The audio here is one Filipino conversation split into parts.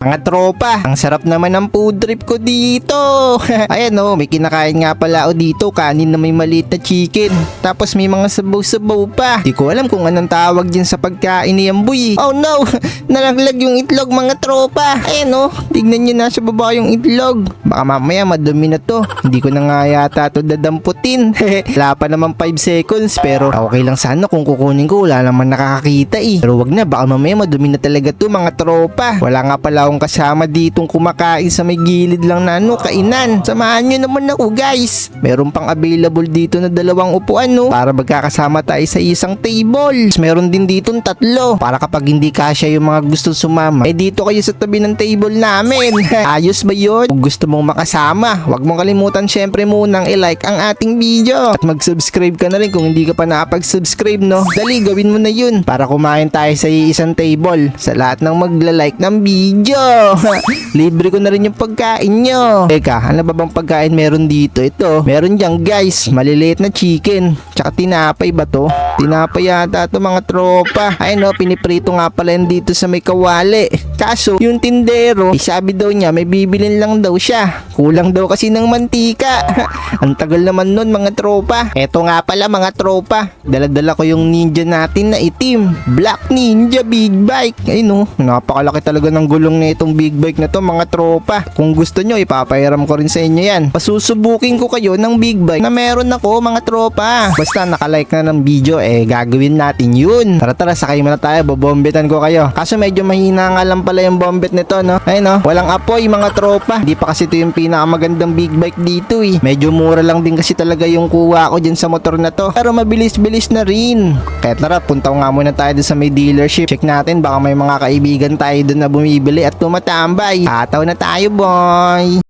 Mga tropa, ang sarap naman ng food trip ko dito. Ayan oh, may kinakain nga pala ako dito, kanin na may maliit na chicken. Tapos may mga sabaw-sabaw pa. Di ko alam kung anong tawag dyan sa pagkain ni Amboy. Oh no, nalaglag yung itlog mga tropa. Ayan oh, tignan nyo na sa baba yung itlog. Baka mamaya madumi na to. Hindi ko na nga yata to dadamputin. Wala pa naman 5 seconds pero okay lang sana kung kukunin ko wala naman nakakakita eh. Pero wag na, baka mamaya madumi na talaga to mga tropa. Wala nga pala akong kasama ditong kumakain sa may gilid lang na ano, kainan. Samahan nyo naman ako guys. Meron pang available dito na dalawang upuan no, para magkakasama tayo sa isang table. Meron din dito tatlo para kapag hindi kasya yung mga gusto sumama, eh dito kayo sa tabi ng table namin. Ayos ba yun? Kung gusto mong makasama, wag mong kalimutan syempre munang i-like ang ating video. At mag-subscribe ka na rin kung hindi ka pa nakapag-subscribe no. Dali, gawin mo na yun para kumain tayo sa isang table sa lahat ng magla-like ng video. Libre ko na rin yung pagkain nyo. Teka, ano ba bang pagkain meron dito? Ito, meron dyan guys, maliliit na chicken. Tsaka tinapay ba to? Tinapay yata to mga tropa. Ay no, piniprito nga pala yan dito sa may kawali. Kaso, yung tindero, eh, sabi daw niya may bibilin lang daw siya. Kulang daw kasi ng mantika. Ang tagal naman nun mga tropa. Eto nga pala mga tropa. Daladala ko yung ninja natin na itim. Black Ninja Big Bike. Ay no, napakalaki talaga ng gulong na itong big bike na to mga tropa. Kung gusto nyo, ipapairam ko rin sa inyo yan. Pasusubukin ko kayo ng big bike na meron ako mga tropa. Basta nakalike na ng video, eh gagawin natin yun. Tara tara, sakay muna tayo. Bobombetan ko kayo. Kaso medyo mahina nga lang pala yung bombet nito, no? Ay no, walang apoy mga tropa. Di pa kasi ito yung pinakamagandang big bike dito eh. Medyo mura lang din kasi talaga yung kuha ko dyan sa motor na to. Pero mabilis-bilis na rin. Kaya tara, punta nga muna tayo sa may dealership. Check natin, baka may mga kaibigan tayo dun na bumibili at tumatambay. Ataw na tayo, boy.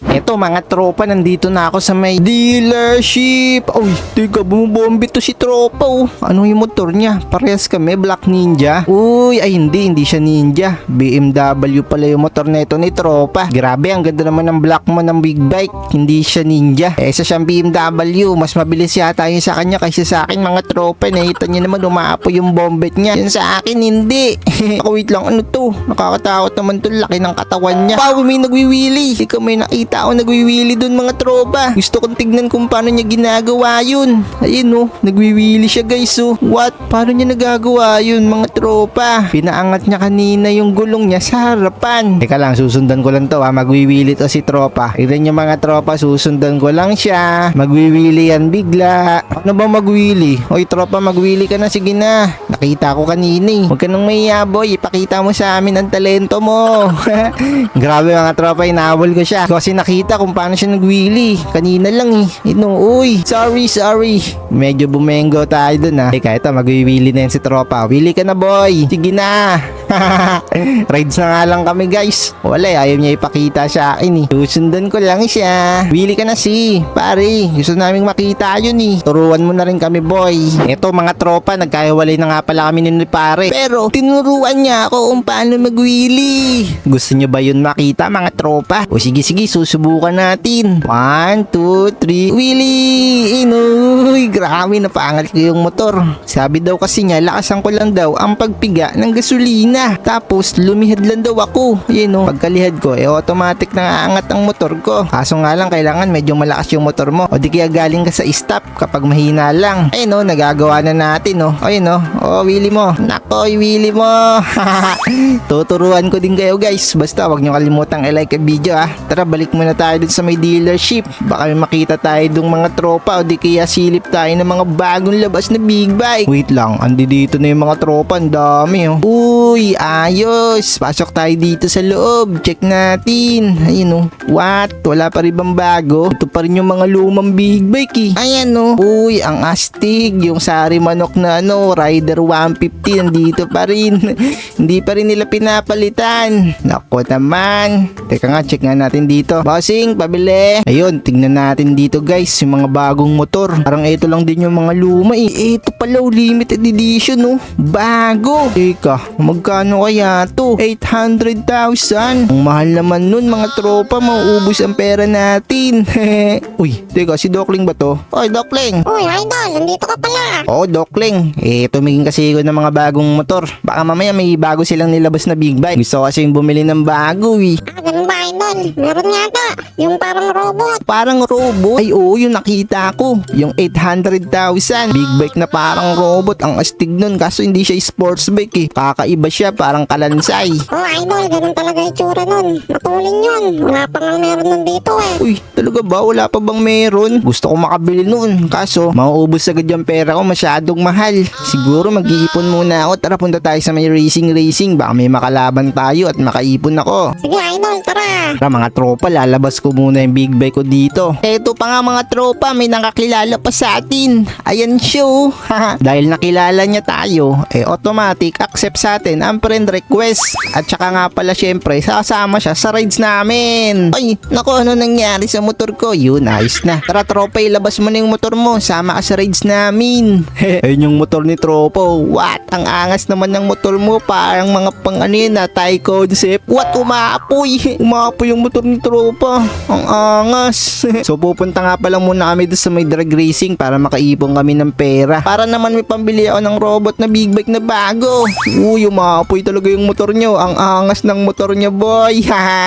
Eto mga tropa, nandito na ako sa may dealership. Uy, teka, bumubombi to si tropa oh. Ano yung motor niya? Parehas kami, Black Ninja. Uy, ay hindi, hindi siya ninja. BMW pala yung motor na ito ni tropa. Grabe, ang ganda naman ng black mo ng big bike. Hindi siya ninja. Eh, sa siyang BMW, mas mabilis yata yun sa kanya kaysa sa akin mga tropa. Nakita niyo naman, umaapo yung bombet niya. Yan sa akin, hindi. Ako, wait lang, ano to? Nakakatakot naman to, laki ng katawan niya. Pao, may nagwiwili. Ikaw may nakita ako nagwiwili dun mga tropa. Gusto kong tignan kung paano niya ginagawa yun. Ayun oh, nagwiwili siya guys oh. What? Paano niya nagagawa yun mga tropa? Pinaangat niya kanina yung gulong niya sa harapan. Teka lang, susundan ko lang to ha. Magwiwili to si tropa. Tignan niyo mga tropa, susundan ko lang siya. Magwiwili yan bigla. Ano ba magwili? Oy tropa, magwili ka na. Sige na. Nakita ko kanina eh. Huwag ka nang mahiya boy. Ipakita mo sa amin ang talento mo. Grabe mga tropa, inahabol ko siya. Kasi nakita kung paano siya nagwili. Kanina lang eh. Ino, uy, sorry, sorry. Medyo bumengo tayo dun ah. Teka, ito, magwiwili na yan si tropa. Wili ka na boy. Sige na. Rides na nga lang kami guys. Wala eh, ayaw niya ipakita sa akin eh. Susundan ko lang siya. Wili ka na si. Pare, gusto naming makita yun eh. Turuan mo na rin kami boy. Eto mga tropa, nagkahiwalay na nga pala kami ni pare. Pero tinuruan niya ako kung paano magwili. Gusto niyo ba yun makita mga tropa? O sige sige, susubukan natin. 1, 2, 3, wili! Inuy, grabe napangal ko yung motor. Sabi daw kasi niya, lakasan ko lang daw ang pagpiga ng gasolina. Tapos lumihad lang daw ako. Yun o, pagkalihad ko, eh automatic na aangat ang motor ko. Kaso nga lang, kailangan medyo malakas yung motor mo. O di kaya galing ka sa stop kapag mahina lang. Ayun o, nagagawa na natin o. Ayun o, o, wili mo. Nako, wili mo. Tuturuan ko din kayo guys. Basta wag nyo kalimutang i-like ang video ah. Tara, balik muna tayo dun sa may dealership. Baka may makita tayo dong mga tropa o di kaya silip tayo ng mga bagong labas na big bike. Wait lang, andi dito na yung mga tropa. Ang dami oh. Uy, ayos. Pasok tayo dito sa loob. Check natin. Ayun oh. What? Wala pa rin bang bago? Ito pa rin yung mga lumang big bike eh. Ayan oh. Uy, ang astig. Yung sari manok na ano, Rider 150 nandito pa rin. Hindi pa rin nila pinapalitan. Nako naman. Teka nga, check nga natin dito. Bossing, pabili. Ayun, tingnan natin dito guys, yung mga bagong motor. Parang ito lang din yung mga luma eh. Ito pala, oh, limited edition oh. Bago. Teka, magkano kaya to? 800,000. Ang mahal naman nun mga tropa, mauubos ang pera natin. Uy, teka, si Dokling ba to? Oy, Dokling. Uy, idol, nandito ka pala. Oo, Dokling. Eh, tumingin kasi ako ng mga bagong motor. Baka mamaya may bago silang nilabas na big bike. Gusto kasi bumili ng bago eh. Ah, ganun idol? Meron yata. Yung parang robot. Parang robot. Ay, oo, yung nakita ko. Yung 800,000. Big bike na parang robot. Ang astig nun. Kaso hindi siya sports bike eh. Kakaiba siya. Parang kalansay. Oh, idol, ganun talaga itsura nun. Matulin yun. Wala pa nga meron nun dito eh. Uy, talaga ba? Wala pa bang meron? Gusto ko makabili nun. Kaso, mauubos agad yung pera ko. Masyadong mahal. Siguro mag-iipon muna ako. Tara, punta tayo sa may racing-racing. Baka may makalaban tayo at makaipon ako. Sige, idol, tara. Tara mga tropa, lalabas ko muna yung big bike ko dito. Eto pa nga mga tropa, may nakakilala pa sa atin. Ayan siya. Dahil nakilala niya tayo, eh automatic accept sa atin ang friend request. At saka nga pala syempre, sasama siya sa rides namin. Ay, naku, ano nangyari sa motor ko? Yun, ayos na. Tara tropa, ilabas mo na yung motor mo. Sama ka sa rides namin. Ayun yung motor ni tropo. What? Ang angas naman ng motor mo. Parang mga pang ano yun na Thai concept. What? Umaapoy. Umaapoy yung motor ni tropa. Ang angas. so pupunta nga pala muna kami doon sa may drag racing para makaipon kami ng pera. Para naman may pambili ako ng robot na big bike na bago. Uy, umaapoy talaga yung motor nyo. Ang angas ng motor nyo, boy.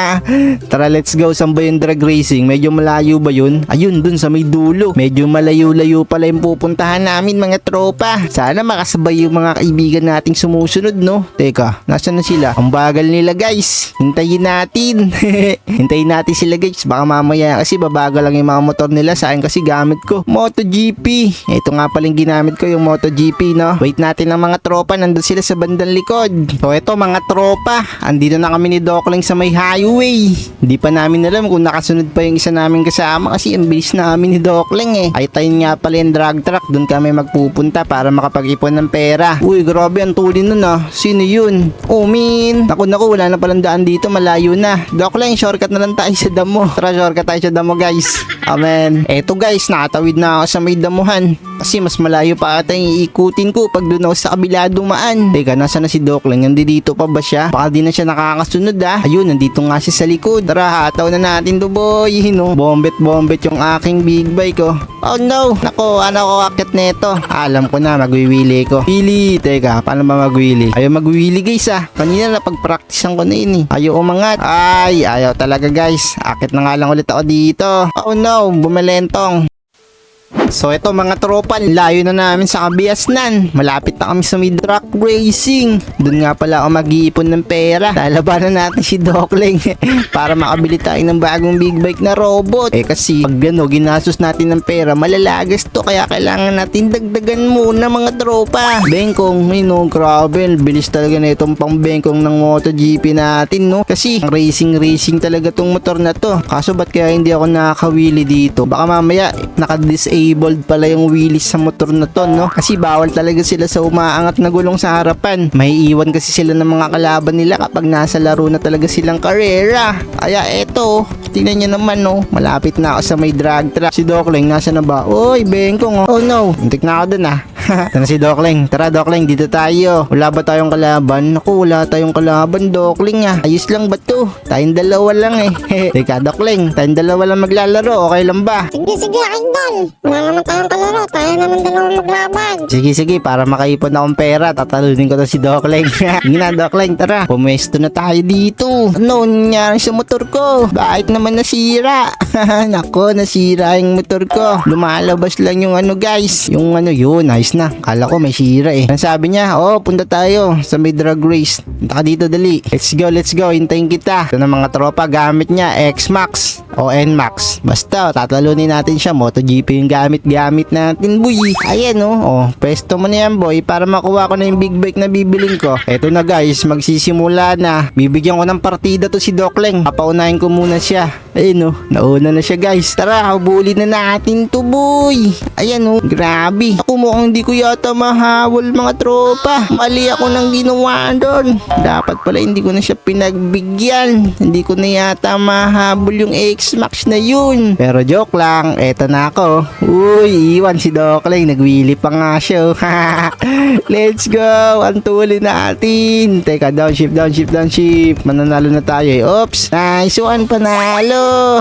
Tara, let's go. Saan ba yung drag racing? Medyo malayo ba yun? Ayun, dun sa may dulo. Medyo malayo-layo pala yung pupuntahan namin, mga tropa. Sana makasabay yung mga kaibigan nating sumusunod, no? Teka, nasan na sila? Ang bagal nila, guys. Hintayin natin. Hintayin natin sila, guys. Baka mamaya kasi babagal lang yung mga motor nila. Sa akin kasi gamit ko. MotoGP. Ito nga pala yung ginamit ko, yung MotoGP, no? Wait natin ang mga tropa. Nandun sila sa bandang likod. So, ito mga tropa. Andito na kami ni Dokling sa may highway. Hindi pa namin alam kung nakasunod pa yung isa namin kasama kasi ang bilis namin ni Dokling eh. Ay tayo nga pala yung drag truck. Doon kami magpupunta para makapag-ipon ng pera. Uy, grabe ang tuli nun ah. Sino yun? Oh, min. Naku, naku, wala na palang daan dito. Malayo na. Dokling, shortcut na lang tayo sa damo. Tara, shortcut tayo sa damo, guys. Amen. Eto guys, nakatawid na ako sa may damuhan. Kasi mas malayo pa ata yung iikutin ko pag doon ako sa kabila dumaan. Teka, nasa na si Dokling? Nandito pa ba siya? Baka di na siya nakakasunod ah. Ayun, nandito nga siya sa likod. Tara, hataw na natin to boy. No? Bombet bombet yung aking big bike ko. Oh no! Nako, ano ko akit neto? Alam ko na, magwiwili ko. Wili! Teka, paano ba magwili? Ayaw magwili guys ah. Kanina na pag-practicean ko na yun eh. Ayaw umangat. Ay, ayaw talaga guys. Akit na nga lang ulit ako dito. Oh no, bumelentong. So ito mga tropa, layo na namin sa Kabiasnan. Malapit na kami sa may truck racing. Doon nga pala ako mag-iipon ng pera. Lalabanan natin si Dokling para makabili tayo ng bagong big bike na robot. Eh kasi pag ano, ginastos natin ng pera, malalagas to. Kaya kailangan natin dagdagan muna mga tropa. Bengkong, ay no, grabe. Bilis talaga na itong pang bengkong ng MotoGP natin, no? Kasi racing racing talaga tong motor na to. Kaso ba't kaya hindi ako nakakawili dito? Baka mamaya naka-disabled pala yung wheelies sa motor na to, no? Kasi bawal talaga sila sa umaangat na gulong sa harapan. May iwan kasi sila ng mga kalaban nila kapag nasa laro na talaga silang karera. Kaya eto, tingnan nyo naman, no? Malapit na ako sa may drag track. Si Dokling, nasa na ba? Uy, Bengkong, oh. oh no. Hintik na ako dun, ah. Ito na si Dokling. Tara, Dokling, dito tayo. Wala ba tayong kalaban? Naku, wala tayong kalaban, Dokling, ah. Ayos lang ba to? Tayong dalawa lang, eh. Teka, Dokling, tayong dalawa lang maglalaro. Okay lang ba? Sige, sige, idol. Wala naman tayong kalaro. Tayo naman dalawang maglaban. Sige, sige, para makaipon akong pera, tatalunin ko to si Dokling. Sige na, Dokling, tara. Pumesto na tayo dito. Ano nangyari sa motor ko? Bakit naman nasira? Nako, nasira yung motor ko. Lumalabas lang yung ano, guys. Yung ano, yun, nice na. Kala ko may sira eh. Ang sabi niya, oh, punta tayo sa may drag race. Punta ka dito, dali. Let's go, let's go. Hintayin kita. Ito na mga tropa, gamit niya, X-Max o N-Max. Basta, tatalunin natin siya. MotoGP yung gamit-gamit natin, boy. Ayan, oh. Oh, pesto mo na yan, boy, para makuha ko na yung big bike na bibiling ko. Eto na, guys. Magsisimula na. Bibigyan ko ng partida to si Dokling. Papaunahin ko muna siya. Ayun, oh. Nauna na siya, guys. Tara, habulin na natin to, boy. Ayan, oh. Grabe. Ako mukhang hindi ko yata mahawal, mga tropa. Mali ako nang ginawa doon. Dapat pala hindi ko na siya pinagbigyan. Hindi ko na yata mahabol yung Max Max na yun. Pero joke lang, eto na ako. Uy, iwan si Dokling. Nagwili pa nga siya. oh. Let's go. Ang tuli natin. Teka, downshift, downshift, downshift. Mananalo na tayo eh. Oops. Nice one, panalo.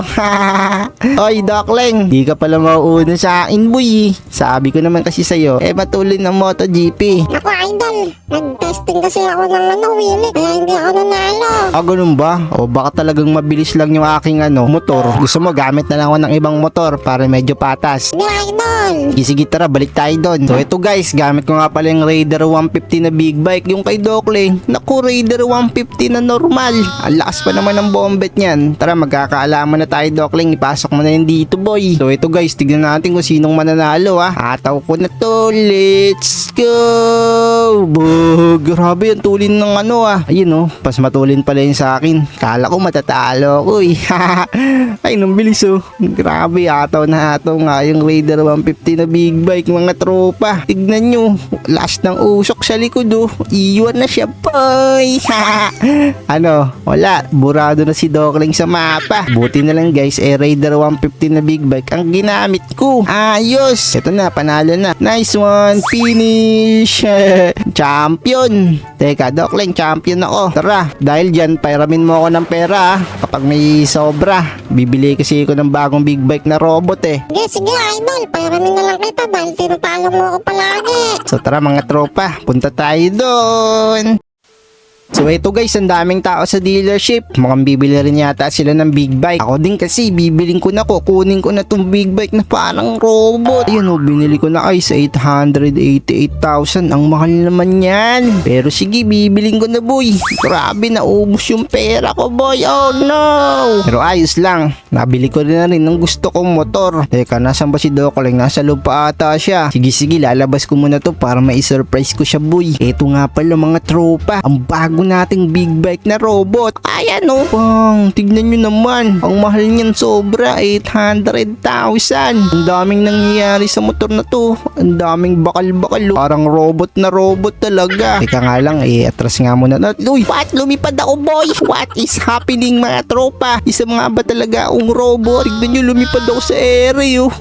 Oy, Dokling. Di ka pala mauuna sa akin, boy. Sabi ko naman kasi sa'yo, eh matulin ng MotoGP. Ako, idol. Nag-testing kasi ako ng ano, wheel Kaya hindi ako nanalo. Ah, ganun ba? O baka talagang mabilis lang yung aking ano, motor. Gusto mo gamit na lang ako ng ibang motor para medyo patas. Idol. Sige, tara, balik tayo doon. So ito guys, gamit ko nga pala yung Raider 150 na big bike. Yung kay Dokling, naku, Raider 150 na normal. Ang lakas pa naman ng bombet niyan. Tara, magkakaalaman na tayo Dokling. Ipasok mo na yun dito boy. So ito guys, tignan natin kung sinong mananalo ha. Ataw ko na to. Let's go! Bo, grabe yung tulin ng ano ah. Ayun oh, pas matulin pala yun sa akin. Kala ko matatalo ko eh. Ay, nung bilis oh. Grabe, ataw na ataw nga yung Raider 150 na big bike mga tropa. Tignan nyo, last ng usok sa likod oh. Iwan na siya boy. ano, wala. Burado na si Dokling sa mapa. Buti na lang guys, eh Raider 150 na big bike ang ginamit ko. Ayos. Ito na, panalo na. Nice one. Finish. champion. Teka, Dokling, champion ako. Tara, dahil dyan, pairamin mo ako ng pera ah. Kapag may sobra, bibili kasi ako ng bagong big bike na robot eh. Sige, sige, idol. Pairamin na lang kita dahil tinutalo mo ako palagi. So tara mga tropa, punta tayo doon. So ito guys, ang daming tao sa dealership. Mukhang bibili rin yata sila ng big bike. Ako din kasi, bibiling ko na ko. Kunin ko na tong big bike na parang robot. Ayun o, binili ko na sa 888,000. Ang mahal naman yan. Pero sige, bibiling ko na boy. Grabe, naubos yung pera ko boy. Oh no! Pero ayos lang. Nabili ko rin na rin ng gusto kong motor. Teka, nasan ba si Dokling? Nasa lupa ata siya. Sige, sige, lalabas ko muna to para mai-surprise ko siya boy. Eto nga pala mga tropa. Ang bago nating big bike na robot. Ayan o. Pang, tignan nyo naman. Ang mahal niyan sobra. 800,000. Ang daming nangyayari sa motor na to. Ang daming bakal-bakal. oh. Parang robot na robot talaga. Teka nga lang, eh, atras nga muna. na- Uy, what? Lumipad ako, boy. What is happening, mga tropa? Isa mga ba talaga ang robot? Tignan nyo, lumipad ako sa ere, oh.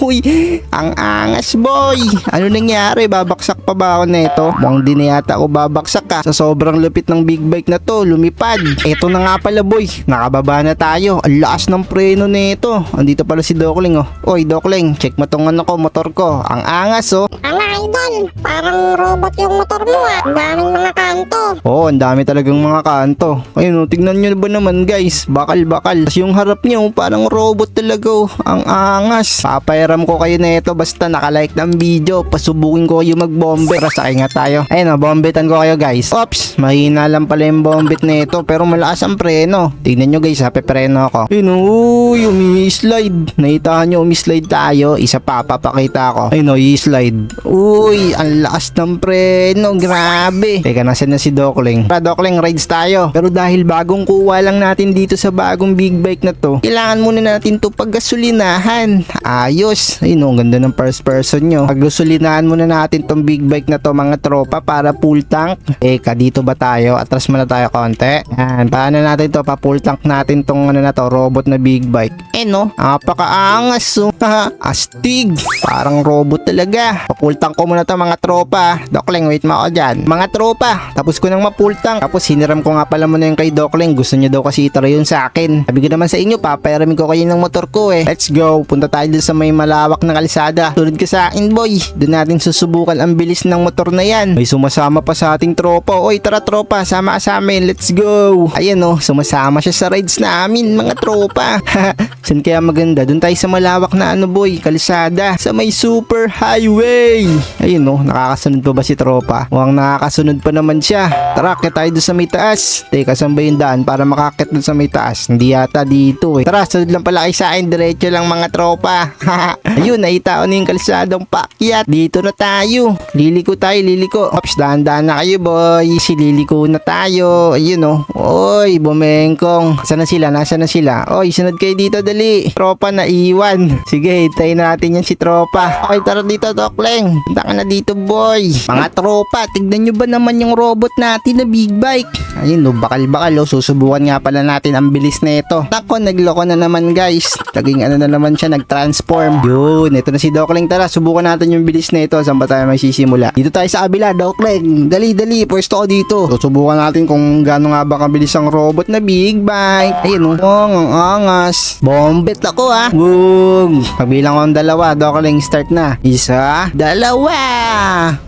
Uy, ang angas, boy. Ano nangyari? Babaksak pa ba ako na ito? Mukhang di na yata ako babaksak ka. Sa sobrang lupit ng big bike na to, lumipad. Ito na nga pala, boy. Nakababa na tayo. Ang lakas ng preno nito. Andito pala si Dokling, oh. Oy, Dokling, check mo tong ano ko, motor ko. Ang angas, oh. Ano, idol? Parang robot yung motor mo ah. Ang daming mga kanto. Oo, ang dami talagang mga kanto. Ayun, oh, tignan nyo ba naman guys? Bakal-bakal. Tapos yung harap nyo, parang robot talaga. oh. Ang angas. Papairam ko kayo na ito basta nakalike ng video. Pasubukin ko kayo mag-bomber. Sakay nga tayo. Ayun, oh, bombetan ko kayo guys. Ops, mahina lang pala yung bombet na ito. Pero malakas ang preno. Tignan nyo guys, ha, pepreno ako. Ayun, uy, umi-slide. Nakitahan nyo, umi-slide tayo. Isa pa, papakita ko. Ayun, oh, i-slide. Uy, ang lakas ng preno. Grabe. Teka, nasa na si Dokling? Para Dokling, rides tayo. Pero dahil bagong kuha lang natin dito sa bagong big bike na to, kailangan muna natin to paggasolinahan. Ayos. Ayun, oh, ang ganda ng first person nyo. Paggasolinahan muna natin tong big bike na to mga tropa para full tank. Teka, dito ba tayo? Atras muna tayo konti. Yan, paano natin to? Pa-full tank natin tong ano na to, robot na big bike. Eh no, napakaangas. Oh. Astig. Parang robot talaga. Pa-full tank ko muna to mga tropa. Dokling, wait mo ako dyan. Mga tropa, tapos ko nang ma-full tank. Tapos hiniram ko nga pala muna yung kay Dokling. Gusto niya daw kasi itry yun sa akin. Sabi ko naman sa inyo, papairamin ko kayo ng motor ko eh. Let's go. Punta tayo dun sa may malawak na kalsada. Tulad ka sa akin boy. Doon natin susubukan ang bilis ng motor na yan. May sumasama pa sa ating tropa. Oy, tara tropa, sama ka sa amin. Let's go. Ayan oh, sumasama siya sa rides namin, mga tropa. Saan kaya maganda? Doon tayo sa malawak na ano boy, kalsada. Sa may super highway. Ayun oh, nakakasunod pa ba si tropa? Mukhang nakakasunod pa naman siya. Tara, kaya tayo doon sa may taas. Teka, saan ba yung daan para makakit doon sa may taas? Hindi yata dito eh. Tara, sunod lang pala kayo sa akin. Diretso lang mga tropa. Ayun, nakita ko na yung kalsadang pakyat. Dito na tayo. Liliko tayo, liliko. Ops, dahan-dahan na kayo boy. Si liliko Liko na tayo. Ayun oh. Oy, bumengkong. Saan na sila? Nasaan na sila? Oy, sunod kayo dito, dali. Tropa na iwan. Sige, hintayin natin yan si tropa. Okay, tara dito, Dokleng. Punta ka na dito, boy. Mga tropa, tignan nyo ba naman yung robot natin na big bike? Ayun, no, bakal-bakal, oh. Susubukan nga pala natin ang bilis na ito. Tako, nagloko na naman, guys. Naging ano na naman siya, nag-transform. Yun, ito na si Dokling. Tara, subukan natin yung bilis na ito. Saan ba tayo may sisimula? Dito tayo sa kabila, Dokling. Dali, dali. Pwesto ko dito. Susubukan natin kung gaano nga ba kabilis ang robot na big bike. Ayun, oh. Ang angas. Bombet ako, ah. Boom. Pagbilang ko ang dalawa, Dokling, start na. Isa, dalawa.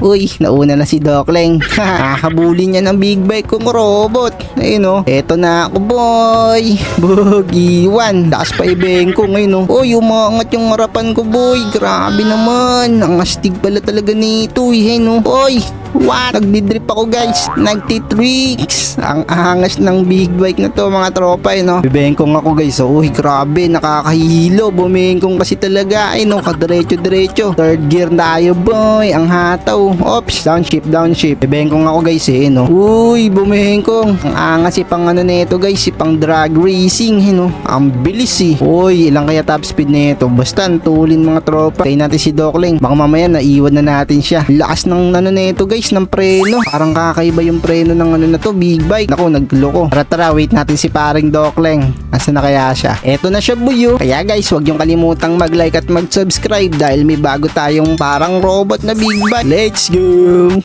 Uy, nauna na si Dokling. Habulin niya ng big bike kong robot. Ayun, oh. Eto na ako, boy. Bugiwan. Lakas pa ibeng ko ngayon, oh. Uy, umangat yung harapan ko, boy. Grabe naman. Ang astig pala talaga nito, eh. Oh. Uy, What? Nagdidrip ako guys. Nagtitricks. Ang angas ng big bike na to mga tropa eh no. Bibengkong ako guys. Oh, uy grabe. Nakakahilo. Bumengkong kasi talaga. Ay no. Kadiretso diretso. Third gear tayo boy. Ang hataw. Oops. Downshift downshift. Bibengkong ako guys eh no. Uy bumengkong. Ang angas eh pang ano nito guys. Eh, pang drag racing eh no. Ang bilis eh. Uy ilang kaya top speed nito. Basta tulin mga tropa. Tayo natin si Dokling. Baka mamaya naiwan na natin siya. Lakas ng ano nito guys ng preno. Parang kakaiba yung preno ng ano na to, big bike. Naku, nagloko. Tara tara, wait natin si paring Dokleng. Asa na kaya siya? Eto na siya buyo. Kaya guys, wag yung kalimutang mag-like at mag-subscribe dahil may bago tayong parang robot na big bike. Let's go!